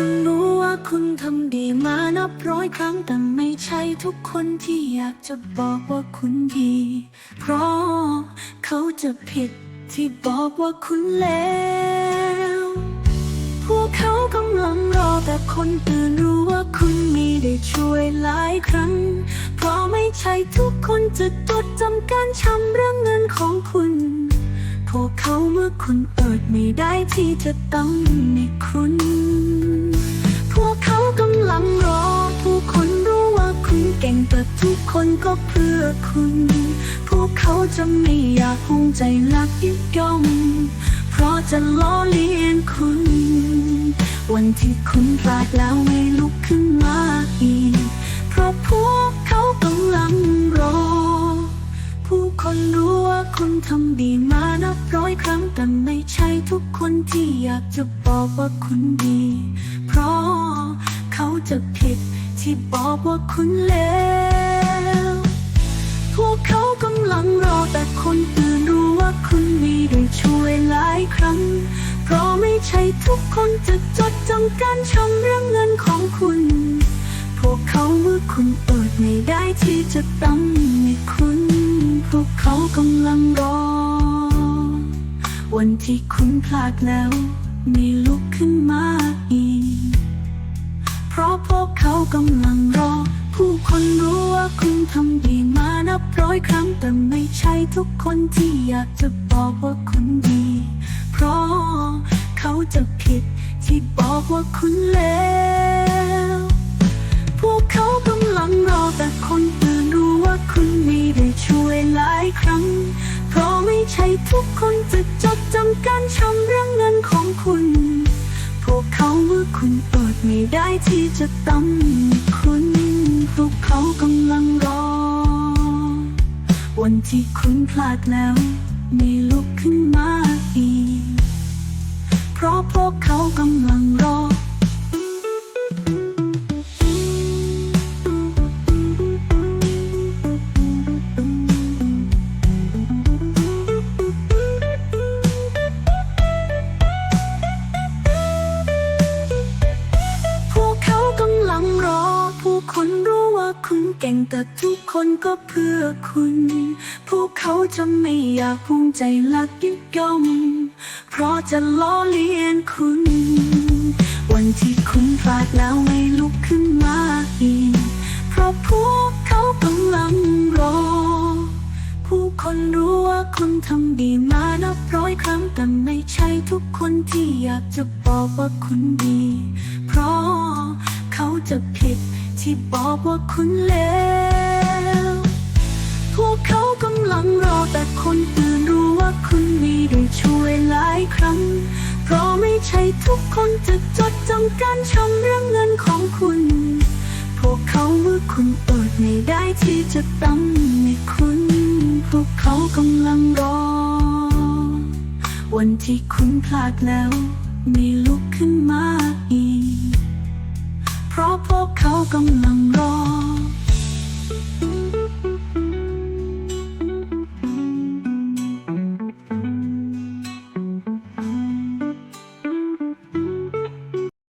คุณรู้ว่าคุณทำดีมานับร้อยครั้งแต่ไม่ใช่ทุกคนที่อยากจะบอกว่าคุณดี เพราะเขาจะผิดที่บอกว่าคุณเลวพวกเขากำลังรอแต่คนอื่นรู้ว่าคุณมีได้ช่วยหลายครั้ง เพราะไม่ใช่ทุกคนจะจดจำการชำเรื่องเงินของคุณพวกเขาเมื่อคุณเปิดไม่ได้ที่จะต้องในคุณ ก็เพื่อคุณ พวกเขาจะไม่อยากภูมิใจลักยึดย่อง เพราะจะล้อเลียนคุณ วันที่คุณพลาดแล้วไม่ลุกขึ้นมาอีก เพราะพวกเขากำลังรอ ผู้คนรู้ว่าคุณทำดีมานับร้อยครั้งแต่ไม่ใช่ทุกคนที่อยากจะบอกว่าคุณดี เพราะเขาจะผิดที่บอกว่าคุณเลว พวกเขากำลังรอแต่คนอื่นรู้ว่าคุณมีได้ช่วยหลายครั้ง เพราะไม่ใช่ทุกคนจะจดจำการชมเรื่องเงินของคุณ พวกเขาเมื่อคุณเปิดไม่ได้ที่จะต้องให้คุณ พวกเขากำลังรอ วันที่คุณพลาดแล้วมีลุกขึ้นมาอีก เพราะพวกเขากำลังรอ ผู้คนรู้ว่าคุณทำดีมานับ ร้อยครั้งแต่ไม่ใช่ทุกคนที่อยากจะบอกว่าคุณดี เพราะเขาจะผิดที่บอกว่าคุณเลวพวกเขากำลังรอแต่คนอื่นรู้ว่าคุณมีได้ช่วยหลายครั้ง เพราะไม่ใช่ทุกคนจะจดจำการชำเรื่องเงินของคุณ พวกเขาเมื่อคุณเปิดไม่ได้ที่จะต้องคุณ พวกเขากำลังรอันที่คุณพลาดแล้ว ไม่ลุกขึ้นมาอีก เพราะพวกเขากำลังรอ คุณเก่งแต่ทุกคนก็เพื่อคุณ พวกเขาจะไม่อยากภูมิใจลักยึดย่งเพราะจะล้อเลียนคุณ วันที่คุณพลาดแล้วไม่ลุกขึ้นมาอีก เพราะพวกเขากำลังรอ ผู้คนรู้ว่าคุณทำดีมานับร้อยครั้งแต่ไม่ใช่ทุกคนที่อยากจะบอกว่าคุณดี เพราะเขาจะผิด ที่บอกว่าคุณเลวพวกเขากำลังรอแต่คนอื่นรู้ว่าคุณมีได้ช่วยหลายครั้ง เพราะไม่ใช่ทุกคนจะจดจำการชมเรื่องเงินของคุณ พวกเขาเมื่อคุณเปิดไม่ได้ที่จะต้งให้คุณ พวกเขากำลังรอ วันที่คุณพลาดแล้ว มีลุกขึ้นมา เพราะพวกเขากำลังรอ